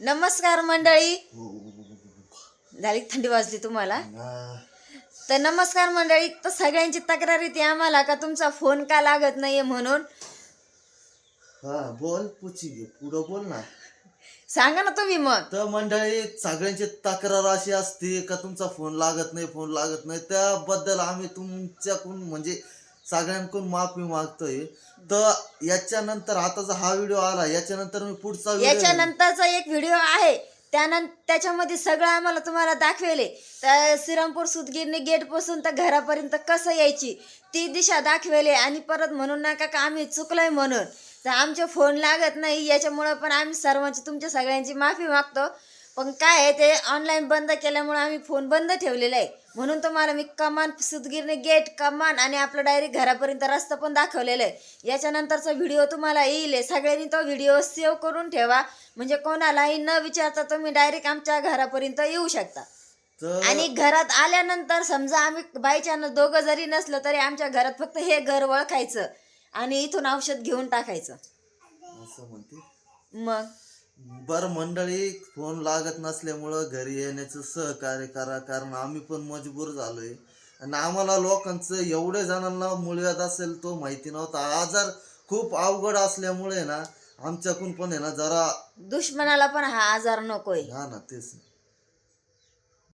नमस्कार मंडळी. झाली थंडी वाजली तुम्हाला? तर नमस्कार मंडळी तर सगळ्यांची तक्रार येते आम्हाला का तुमचा फोन का लागत नाहीये म्हणून? हा बोल पुची घे. पुढं बोल ना. सांगा ना तुम्ही मग. तर मंडळी सगळ्यांची तक्रार अशी असते का तुमचा फोन लागत नाही फोन लागत नाही? त्याबद्दल आम्ही तुमच्याकडून म्हणजे सगळ्यांकडून माफी मागतोय. तर याच्यानंतर आता जो हा व्हिडिओ आला याच्यानंतर मी पुढचा याच्यानंतरचा एक व्हिडिओ आहे. त्यानंतर त्याच्यामध्ये सगळं आम्हाला तुम्हाला दाखवेले. तर श्रीरामपूर सुदगिरणी गेटपासून तर घरापर्यंत कसं यायची ती दिशा दाखवेले. आणि परत म्हणून नका का आम्ही चुकलोय म्हणून. तर आमचे फोन लागत नाही याच्यामुळं पण आम्ही सर्वांची तुमच्या सगळ्यांची माफी मागतो. पण काय आहे ते ऑनलाईन बंद केल्यामुळे आम्ही फोन बंद ठेवलेला आहे. म्हणून तुम्हाला मी कमान सुदगिरणी गेट कमान आणि आपलं डायरेक्ट घरापर्यंत रस्ता पण दाखवलेला आहे. याच्यानंतरचा व्हिडिओ तुम्हाला येईल सगळ्यांनी तो व्हिडिओ सेव्ह करून ठेवा. म्हणजे कोणालाही न विचारता तुम्ही डायरेक्ट आमच्या घरापर्यंत येऊ शकता. आणि घरात आल्यानंतर समजा आम्ही बायच्यानं दोघं जरी नसलं तरी आमच्या घरात फक्त हे घर ओळखायचं आणि इथून औषध घेऊन टाकायचं. मग? बर मंडळी फोन लागत नसल्यामुळं घरी येण्याचं सहकार्य करा कारण आम्ही पण मजबूर झालोय. आणि आम्हाला लोकांचं एवढे जणांना मुळव्याध असेल तो माहिती नव्हता. आजार खूप अवघड असल्यामुळे ना आमच्याकडून पण आहे ना जरा दुश्मनाला पण हा आजार नकोय. हा ना तेच ना.